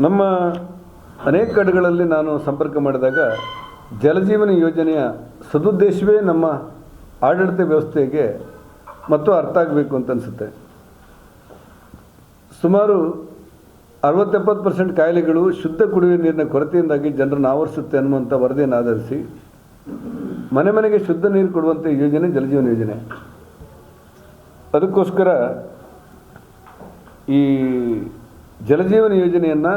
ನಮ್ಮ ಅನೇಕ ಕಡೆಗಳಲ್ಲಿ ನಾನು ಸಂಪರ್ಕ ಮಾಡಿದಾಗ ಜಲಜೀವನ ಯೋಜನೆಯ ಸದುದ್ದೇಶವೇ ನಮ್ಮ ಆಡಳಿತ ವ್ಯವಸ್ಥೆಗೆ ಮತ್ತು ಅರ್ಥ ಆಗಬೇಕು ಅಂತ ಅನಿಸುತ್ತೆ. ಸುಮಾರು ಅರವತ್ತೆಪ್ಪತ್ತು ಪರ್ಸೆಂಟ್ ಕಾಯಿಲೆಗಳು ಶುದ್ಧ ಕುಡಿಯುವ ನೀರಿನ ಕೊರತೆಯಿಂದಾಗಿ ಜನರನ್ನು ಆವರಿಸುತ್ತೆ ಅನ್ನುವಂಥ ವರದಿಯನ್ನು ಆಧರಿಸಿ ಮನೆ ಮನೆಗೆ ಶುದ್ಧ ನೀರು ಕೊಡುವಂಥ ಯೋಜನೆ ಜಲಜೀವನ ಯೋಜನೆ. ಅದಕ್ಕೋಸ್ಕರ ಈ ಜಲಜೀವನ ಯೋಜನೆಯನ್ನು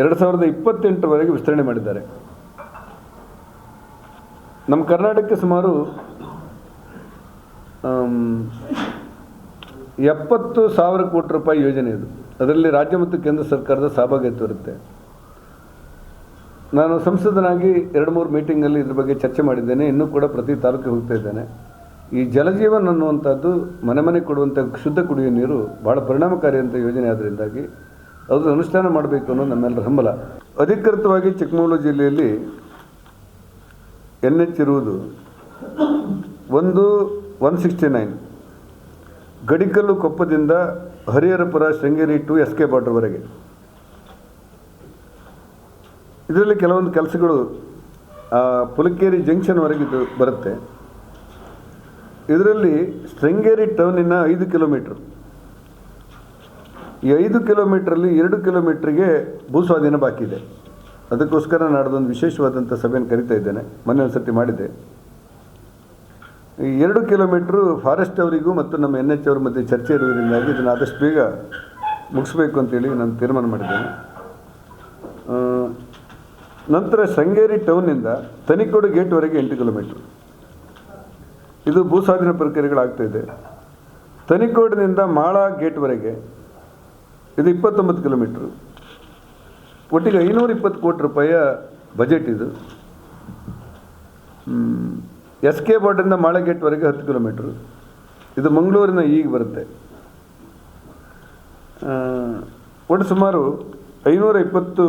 ಎರಡು ಸಾವಿರದ ಇಪ್ಪತ್ತೆಂಟರವರೆಗೆ ವಿಸ್ತರಣೆ ಮಾಡಿದ್ದಾರೆ. ನಮ್ಮ ಕರ್ನಾಟಕಕ್ಕೆ ಸುಮಾರು ಎಪ್ಪತ್ತು ಸಾವಿರ ಕೋಟಿ ರೂಪಾಯಿ ಯೋಜನೆ ಇದು. ಅದರಲ್ಲಿ ರಾಜ್ಯ ಮತ್ತು ಕೇಂದ್ರ ಸರ್ಕಾರದ ಸಹಭಾಗಿತ್ವ ಇರುತ್ತೆ. ನಾನು ಸಂಸದನಾಗಿ ಎರಡು ಮೂರು ಮೀಟಿಂಗಲ್ಲಿ ಇದ್ರ ಬಗ್ಗೆ ಚರ್ಚೆ ಮಾಡಿದ್ದೇನೆ. ಇನ್ನೂ ಕೂಡ ಪ್ರತಿ ತಾಲೂಕಿಗೆ ಹೋಗ್ತಾ ಇದ್ದೇನೆ. ಈ ಜಲಜೀವನ್ ಅನ್ನುವಂಥದ್ದು ಮನೆ ಮನೆ ಕೊಡುವಂಥ ಶುದ್ಧ ಕುಡಿಯುವ ನೀರು ಭಾಳ ಪರಿಣಾಮಕಾರಿ ಅಂತ ಯೋಜನೆ ಆದ್ದರಿಂದಾಗಿ ಅದು ಅನುಷ್ಠಾನ ಮಾಡಬೇಕು ಅನ್ನೋದು ನಮ್ಮೆಲ್ಲರ ಹಂಬಲ. ಅಧಿಕೃತವಾಗಿ ಚಿಕ್ಕಮಗಳೂರು ಜಿಲ್ಲೆಯಲ್ಲಿ ಎನ್ ಎಚ್ ಇರುವುದು ಒಂದು ಒನ್ ಸಿಕ್ಸ್ಟಿ ನೈನ್ ಗಡಿಕಲ್ಲು ಕೊಪ್ಪದಿಂದ Hariharapura Sringeri to S K ಬಾರ್ಡ್ರ್ವರೆಗೆ ಇದರಲ್ಲಿ ಕೆಲವೊಂದು ಕೆಲಸಗಳು ಪುಲಕೇರಿ ಜಂಕ್ಷನ್ವರೆಗೆ ಇದು ಬರುತ್ತೆ. ಇದರಲ್ಲಿ ಶೃಂಗೇರಿ ಟೌನಿನ ಐದು ಕಿಲೋಮೀಟ್ರ್ ಈ ಐದು ಕಿಲೋಮೀಟ್ರಲ್ಲಿ ಎರಡು ಕಿಲೋಮೀಟ್ರಿಗೆ ಭೂಸ್ವಾಧೀನ ಬಾಕಿ ಇದೆ. ಅದಕ್ಕೋಸ್ಕರ ನಾಡ್ದೊಂದು ವಿಶೇಷವಾದಂಥ ಸಭೆಯನ್ನು ಕರಿತಾ ಇದ್ದೇನೆ. ಮೊನ್ನೆ ಒಂದು ಸರ್ತಿ ಮಾಡಿದ್ದೆ. ಈ ಎರಡು ಕಿಲೋಮೀಟ್ರು ಫಾರೆಸ್ಟ್ ಅವರಿಗೂ ಮತ್ತು ನಮ್ಮ ಎನ್ ಎಚ್ ಅವ್ರ ಮಧ್ಯೆ ಚರ್ಚೆ ಇರುವುದರಿಂದಾಗಿ ಇದನ್ನು ಆದಷ್ಟು ಬೇಗ ಮುಗಿಸ್ಬೇಕು ಅಂತೇಳಿ ನಾನು ತೀರ್ಮಾನ ಮಾಡಿದ್ದೇನೆ. ನಂತರ ಶೃಂಗೇರಿ ಟೌನ್ನಿಂದ ತನಿಕೋಡು ಗೇಟ್ವರೆಗೆ ಎಂಟು ಕಿಲೋಮೀಟ್ರ್. ಇದು ಭೂಸ್ವಾಧೀನ ಪ್ರಕ್ರಿಯೆಗಳಾಗ್ತಾ ಇದೆ. ತನಿಕೋಡಿನಿಂದ ಮಾಳ ಗೇಟ್ವರೆಗೆ ಇದು ಇಪ್ಪತ್ತೊಂಬತ್ತು ಕಿಲೋಮೀಟ್ರು. ಒಟ್ಟಿಗೆ ಐನೂರ ಇಪ್ಪತ್ತು ಕೋಟಿ ರೂಪಾಯಿಯ ಬಜೆಟ್ ಇದು. ಎಸ್ ಕೆ ಬಾರ್ಡ್ರಿಂದ ಮಾಳಗೇಟ್ವರೆಗೆ ಹತ್ತು ಕಿಲೋಮೀಟ್ರು. ಇದು ಮಂಗಳೂರಿನ ಈಗ ಬರುತ್ತೆ. ಒಟ್ಟು ಸುಮಾರು ಐನೂರ ಇಪ್ಪತ್ತು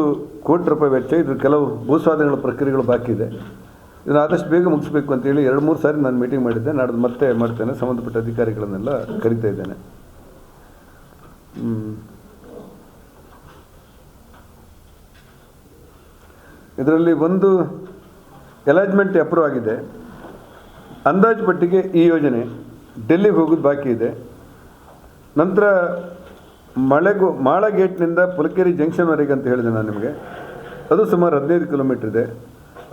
ಕೋಟಿ ರೂಪಾಯಿ ವೆಚ್ಚ. ಇದು ಕೆಲವು ಭೂಸ್ವಾಧೀನಗಳ ಪ್ರಕ್ರಿಯೆಗಳು ಬಾಕಿ ಇದೆ. ಇದನ್ನು ಆದಷ್ಟು ಬೇಗ ಮುಗಿಸ್ಬೇಕು ಅಂತೇಳಿ ಎರಡು ಮೂರು ಸಾರಿ ನಾನು ಮೀಟಿಂಗ್ ಮಾಡಿದ್ದೆ. ನಾಡ್ದು ಮತ್ತೆ ಮಾಡ್ತೇನೆ. ಸಂಬಂಧಪಟ್ಟ ಅಧಿಕಾರಿಗಳನ್ನೆಲ್ಲ ಕರಿತಾ ಇದ್ದೇನೆ. ಇದರಲ್ಲಿ ಒಂದು ಎಲಾಜ್ಮೆಂಟ್ ಅಪ್ರೂವ್ ಆಗಿದೆ. ಅಂದಾಜು ಪಟ್ಟಿಗೆ ಈ ಯೋಜನೆ ಡೆಲ್ಲಿಗೆ ಹೋಗೋದು ಬಾಕಿ ಇದೆ. ನಂತರ ಮಳೆಗು, ಮಾಳ ಗೇಟ್ನಿಂದ ಪುಲಕೇರಿ ಜಂಕ್ಷನ್ವರೆಗೆ ಅಂತ ಹೇಳಿದೆ ನಾನು ನಿಮಗೆ. ಅದು ಸುಮಾರು ಹದಿನೈದು ಕಿಲೋಮೀಟ್ರ್ ಇದೆ.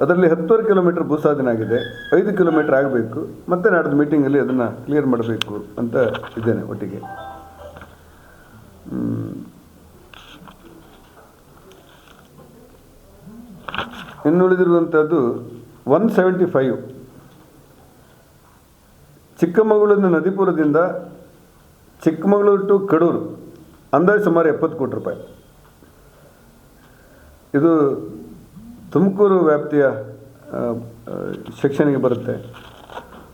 ಅದರಲ್ಲಿ ಹತ್ತುವರೆ ಕಿಲೋಮೀಟ್ರ್ ಭೂಸಾಧನೆ ಆಗಿದೆ. ಐದು ಕಿಲೋಮೀಟ್ರ್ ಆಗಬೇಕು. ಮತ್ತೆ ನಾಡಿದ ಮೀಟಿಂಗಲ್ಲಿ ಅದನ್ನು ಕ್ಲಿಯರ್ ಮಾಡಬೇಕು ಅಂತ ಇದ್ದೇನೆ ಒಟ್ಟಿಗೆ. ಇನ್ನುಳಿದಿರುವಂಥದ್ದು ಒನ್ ಸೆವೆಂಟಿ ಫೈವ್ ಚಿಕ್ಕಮಗಳೂರಿನ ನದಿಪುರದಿಂದ ಚಿಕ್ಕಮಗಳೂರು ಟು ಕಡೂರು, ಅಂದಾಜು ಸುಮಾರು ಎಪ್ಪತ್ತು ಕೋಟಿ ರೂಪಾಯಿ. ಇದು ತುಮಕೂರು ವ್ಯಾಪ್ತಿಯ ಶಿಕ್ಷಣಿಗೆ ಬರುತ್ತೆ.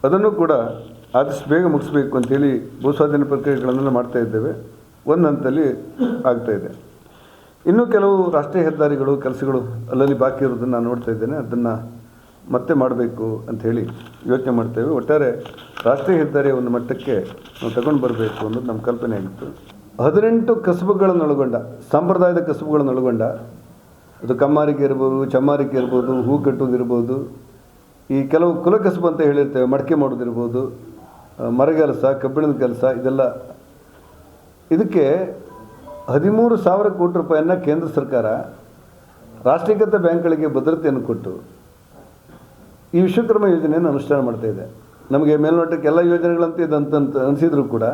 ಅದನ್ನು ಕೂಡ ಆದಷ್ಟು ಬೇಗ ಮುಗಿಸ್ಬೇಕು ಅಂತೇಳಿ ಭೂಸ್ವಾಧೀನ ಪ್ರಕ್ರಿಯೆಗಳನ್ನೆಲ್ಲ ಮಾಡ್ತಾ ಇದ್ದೇವೆ. ಒಂದು ಹಂತದಲ್ಲಿ ಇದೆ. ಇನ್ನೂ ಕೆಲವು ರಾಷ್ಟ್ರೀಯ ಹೆದ್ದಾರಿಗಳು, ಕೆಲಸಗಳು ಅಲ್ಲಲ್ಲಿ ಬಾಕಿ ಇರೋದನ್ನು ನಾನು ನೋಡ್ತಾ ಇದ್ದೇನೆ. ಅದನ್ನು ಮತ್ತೆ ಮಾಡಬೇಕು ಅಂತ ಹೇಳಿ ಯೋಚನೆ ಮಾಡ್ತೇವೆ ಒಟ್ಟಾರೆ ರಾಷ್ಟ್ರೀಯ ಹೆದ್ದಾರಿಯ ಒಂದು ಮಟ್ಟಕ್ಕೆ ನಾವು ತಗೊಂಡು ಬರಬೇಕು ಅನ್ನೋದು ನಮ್ಮ ಕಲ್ಪನೆ ಆಗಿತ್ತು. ಹದಿನೆಂಟು ಕಸಬುಗಳನ್ನು ಒಳಗೊಂಡ ಸಾಂಪ್ರದಾಯದ ಕಸಬುಗಳನ್ನು ಒಳಗೊಂಡ ಅದು ಕಮ್ಮಾರಿಕೆ ಇರ್ಬೋದು ಚಮ್ಮಾರಿಕೆ ಇರ್ಬೋದು, ಹೂ ಕಟ್ಟೋದಿರ್ಬೋದು ಈ ಕೆಲವು ಕುಲಕಸಬು ಅಂತ ಹೇಳಿರ್ತೇವೆ, ಮಡಕೆ ಮಾಡೋದಿರ್ಬೋದು ಮರಗೆಲಸ, ಕಬ್ಬಿಣದ ಕೆಲಸ, ಇದೆಲ್ಲ ಇದಕ್ಕೆ ಹದಿಮೂರು ಸಾವಿರ ಕೋಟಿ ರೂಪಾಯಿಯನ್ನು ಕೇಂದ್ರ ಸರ್ಕಾರ ರಾಷ್ಟ್ರೀಕೃತ ಬ್ಯಾಂಕ್ಗಳಿಗೆ ಭದ್ರತೆಯನ್ನು ಕೊಟ್ಟು ಈ ವಿಶ್ವಕರ್ಮ ಯೋಜನೆಯನ್ನು ಅನುಷ್ಠಾನ ಮಾಡ್ತಾ ಇದೆ. ನಮಗೆ ಮೇಲ್ನೋಟಕ್ಕೆ ಎಲ್ಲ ಯೋಜನೆಗಳಂತೆ ಇದಂತ ಅನಿಸಿದ್ರು ಕೂಡ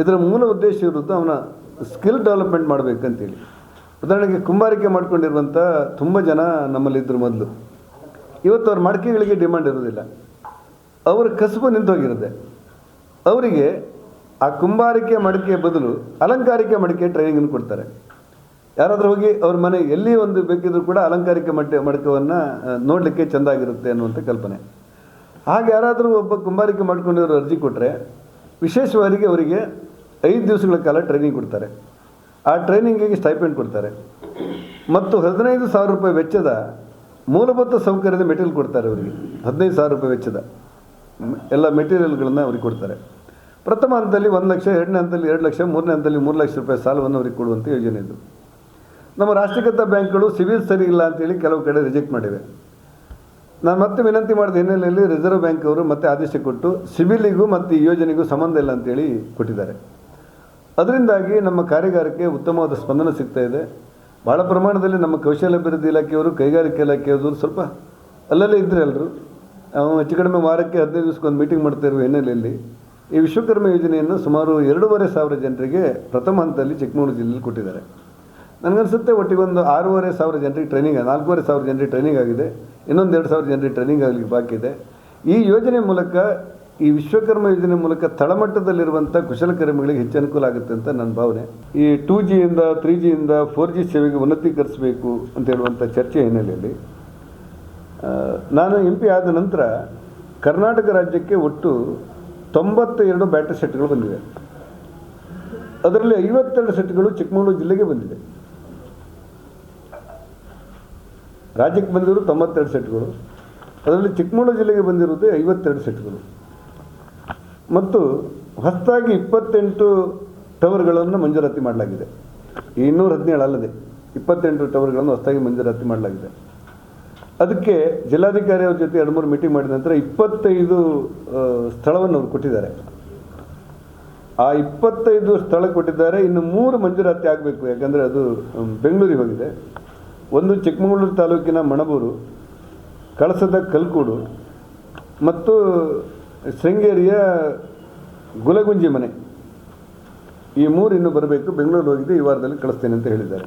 ಇದರ ಮೂಲ ಉದ್ದೇಶ ಇರುತ್ತೆ ಅವನ ಸ್ಕಿಲ್ ಡೆವಲಪ್ಮೆಂಟ್ ಮಾಡಬೇಕಂತೇಳಿ. ಉದಾಹರಣೆಗೆ ಕುಂಬಾರಿಕೆ ಮಾಡ್ಕೊಂಡಿರುವಂಥ ತುಂಬ ಜನ ನಮ್ಮಲ್ಲಿದ್ದರು ಮೊದಲು. ಇವತ್ತು ಅವ್ರ ಮಡಿಕೆಗಳಿಗೆ ಡಿಮ್ಯಾಂಡ್ ಇರೋದಿಲ್ಲ ಅವರ ಕಸುಬು ನಿಂತೋಗಿರುತ್ತೆ. ಅವರಿಗೆ ಆ ಕುಂಬಾರಿಕೆ ಮಡಿಕೆ ಬದಲು ಅಲಂಕಾರಿಕ ಮಡಿಕೆ ಟ್ರೈನಿಂಗನ್ನು ಕೊಡ್ತಾರೆ. ಯಾರಾದರೂ ಹೋಗಿ ಅವ್ರ ಮನೆ ಎಲ್ಲಿ ಒಂದು ಬೇಕಿದ್ರೂ ಕೂಡ ಅಲಂಕಾರಿಕ ಮಟ್ಟೆ, ಮಡಕವನ್ನು ನೋಡಲಿಕ್ಕೆ ಚೆಂದಾಗಿರುತ್ತೆ ಅನ್ನುವಂಥ ಕಲ್ಪನೆ. ಹಾಗೆ ಯಾರಾದರೂ ಒಬ್ಬ ಕುಂಬಾರಿಕೆ ಮಾಡ್ಕೊಂಡಿರೋ ಅರ್ಜಿ ಕೊಟ್ಟರೆ ವಿಶೇಷವಾಗಿ ಅವರಿಗೆ ಐದು ದಿವಸಗಳ ಕಾಲ ಟ್ರೈನಿಂಗ್ ಕೊಡ್ತಾರೆ. ಆ ಟ್ರೈನಿಂಗಿಗೆ ಸ್ಟೈಪೆಂಡ್ ಕೊಡ್ತಾರೆ. ಮತ್ತು ಹದಿನೈದು ಸಾವಿರ ರೂಪಾಯಿ ವೆಚ್ಚದ ಮೂಲಭೂತ ಸೌಕರ್ಯದ ಮೆಟೀರಿಯಲ್ ಕೊಡ್ತಾರೆ ಅವರಿಗೆ. ಹದಿನೈದು ಸಾವಿರ ರೂಪಾಯಿ ವೆಚ್ಚದ. ಎಲ್ಲ ಮೆಟೀರಿಯಲ್ಗಳನ್ನು ಅವ್ರಿಗೆ ಕೊಡ್ತಾರೆ. ಪ್ರಥಮ ಹಂತದಲ್ಲಿ ಒಂದು ಲಕ್ಷ, ಎರಡನೇ ಹಂತದಲ್ಲಿ ಎರಡು ಲಕ್ಷ, ಮೂರನೇ ಹಂತದಲ್ಲಿ ಮೂರು ಲಕ್ಷ ರೂಪಾಯಿ ಸಾಲವನ್ನು ಅವರಿಗೆ ಕೊಡುವಂಥ ಯೋಜನೆ ಇದು. ನಮ್ಮ ರಾಷ್ಟ್ರೀಕೃತ ಬ್ಯಾಂಕ್ಗಳು ಸಿವಿಲ್ ಸರಿ ಇಲ್ಲ ಅಂತೇಳಿ ಕೆಲವು ಕಡೆ ರಿಜೆಕ್ಟ್ ಮಾಡಿವೆ. ನಾನು ಮತ್ತೆ ವಿನಂತಿ ಮಾಡಿದ ಹಿನ್ನೆಲೆಯಲ್ಲಿ ರಿಸರ್ವ್ ಬ್ಯಾಂಕ್ ಅವರು ಮತ್ತೆ ಆದೇಶ ಕೊಟ್ಟು ಸಿವಿಲಿಗೂ ಮತ್ತು ಈ ಯೋಜನೆಗೂ ಸಂಬಂಧ ಇಲ್ಲ ಅಂತೇಳಿ ಕೊಟ್ಟಿದ್ದಾರೆ. ಅದರಿಂದಾಗಿ ನಮ್ಮ ಕಾರ್ಯಗಾರಕ್ಕೆ ಉತ್ತಮವಾದ ಸ್ಪಂದನೆ ಸಿಗ್ತಾ ಇದೆ. ಭಾಳ ಪ್ರಮಾಣದಲ್ಲಿ ನಮ್ಮ ಕೌಶಲ್ಯಾಭಿವೃದ್ಧಿ ಇಲಾಖೆಯವರು, ಕೈಗಾರಿಕೆ ಇಲಾಖೆಯವರು ಸ್ವಲ್ಪ ಅಲ್ಲಲ್ಲೇ ಇದ್ದರೆ ಎಲ್ಲರೂ ಹೆಚ್ಚು ಕಡಿಮೆ ವಾರಕ್ಕೆ ಹದಿನೈದು ದಿವಸಕ್ಕೊಂದು ಮೀಟಿಂಗ್ ಮಾಡ್ತಾ ಇರುವ ಹಿನ್ನೆಲೆಯಲ್ಲಿ ಈ ವಿಶ್ವಕರ್ಮ ಯೋಜನೆಯನ್ನು ಸುಮಾರು ಎರಡೂವರೆ ಸಾವಿರ ಜನರಿಗೆ ಪ್ರಥಮ ಹಂತದಲ್ಲಿ ಚಿಕ್ಕಮಗಳೂರು ಜಿಲ್ಲೆಯಲ್ಲಿ ಕೊಟ್ಟಿದ್ದಾರೆ. ನನಗನ್ಸುತ್ತೆ ಒಟ್ಟಿಗೆ ಒಂದು ಆರೂವರೆ ಸಾವಿರ ಜನರಿಗೆ ಟ್ರೈನಿಂಗ್ ನಾಲ್ಕೂವರೆ ಸಾವಿರ ಜನರಿಗೆ ಟ್ರೈನಿಂಗ್ ಆಗಿದೆ. ಇನ್ನೊಂದು ಎರಡು ಸಾವಿರ ಜನರಿಗೆ ಟ್ರೈನಿಂಗ್ ಆಗಲಿಕ್ಕೆ ಬಾಕಿ ಇದೆ. ಈ ಯೋಜನೆ ಮೂಲಕ, ಈ ವಿಶ್ವಕರ್ಮ ಯೋಜನೆ ಮೂಲಕ ತಳಮಟ್ಟದಲ್ಲಿರುವಂಥ ಕುಶಲಕರ್ಮಿಗಳಿಗೆ ಹೆಚ್ಚು ಅನುಕೂಲ ಆಗುತ್ತೆ ಅಂತ ನನ್ನ ಭಾವನೆ. ಈ ಟೂ ಜಿಯಿಂದ ತ್ರೀ ಜಿಯಿಂದ ಫೋರ್ ಜಿ ಸೇವೆಗೆ ಉನ್ನತೀಕರಿಸಬೇಕು ಅಂತ ಹೇಳುವಂಥ ಚರ್ಚೆ ಹಿನ್ನೆಲೆಯಲ್ಲಿ ನಾನು ಎಂ ಪಿ ಆದ ನಂತರ ಕರ್ನಾಟಕ ರಾಜ್ಯಕ್ಕೆ ಒಟ್ಟು ತೊಂಬತ್ತ ಎರಡು ಬ್ಯಾಟರಿ ಸೆಟ್ಗಳು ಬಂದಿವೆ. ಅದರಲ್ಲಿ ಐವತ್ತೆರಡು ಸೆಟ್ಗಳು ಚಿಕ್ಕಮಗಳೂರು ಜಿಲ್ಲೆಗೆ ಬಂದಿದೆ. ರಾಜ್ಯಕ್ಕೆ ಬಂದಿರೋದು ತೊಂಬತ್ತೆರಡು ಸೆಟ್ಗಳು. ಅದರಲ್ಲಿ ಚಿಕ್ಕಮಗಳೂರು ಜಿಲ್ಲೆಗೆ ಬಂದಿರೋದು ಐವತ್ತೆರಡು ಸೆಟ್ಗಳು. ಮತ್ತು ಹೊಸದಾಗಿ ಇಪ್ಪತ್ತೆಂಟು ಟವರ್ಗಳನ್ನು ಮಂಜೂರಾತಿ ಮಾಡಲಾಗಿದೆ. ಇನ್ನೂರ ಹದಿನೇಳು ಅಲ್ಲದೆ ಇಪ್ಪತ್ತೆಂಟು ಟವರ್ಗಳನ್ನು ಹೊಸದಾಗಿ ಮಂಜೂರಾತಿ ಮಾಡಲಾಗಿದೆ. ಅದಕ್ಕೆ ಜಿಲ್ಲಾಧಿಕಾರಿ ಅವ್ರ ಜೊತೆ ಎರಡು ಮೂರು ಮೀಟಿಂಗ್ ಮಾಡಿದ ನಂತರ ಇಪ್ಪತ್ತೈದು ಸ್ಥಳವನ್ನು ಅವ್ರು ಕೊಟ್ಟಿದ್ದಾರೆ. ಆ ಇಪ್ಪತ್ತೈದು ಸ್ಥಳ ಕೊಟ್ಟಿದ್ದಾರೆ. ಇನ್ನು ಮೂರು ಮಂಜೂರಾತಿ ಆಗಬೇಕು. ಯಾಕಂದರೆ ಅದು ಬೆಂಗಳೂರಿಗೆ ಹೋಗಿದೆ. ಒಂದು ಚಿಕ್ಕಮಗಳೂರು ತಾಲೂಕಿನ ಮಣಬೂರು, ಕಳಸದ ಕಲ್ಕೂಡು, ಮತ್ತು ಶೃಂಗೇರಿಯ ಗುಲಗುಂಜಿ ಮನೆ. ಈ ಮೂರು ಇನ್ನೂ ಬರಬೇಕು. ಬೆಂಗಳೂರು ಹೋಗಿದೆ ಈ ವಾರದಲ್ಲಿ ಕಳಿಸ್ತೇನೆ ಅಂತ ಹೇಳಿದ್ದಾರೆ.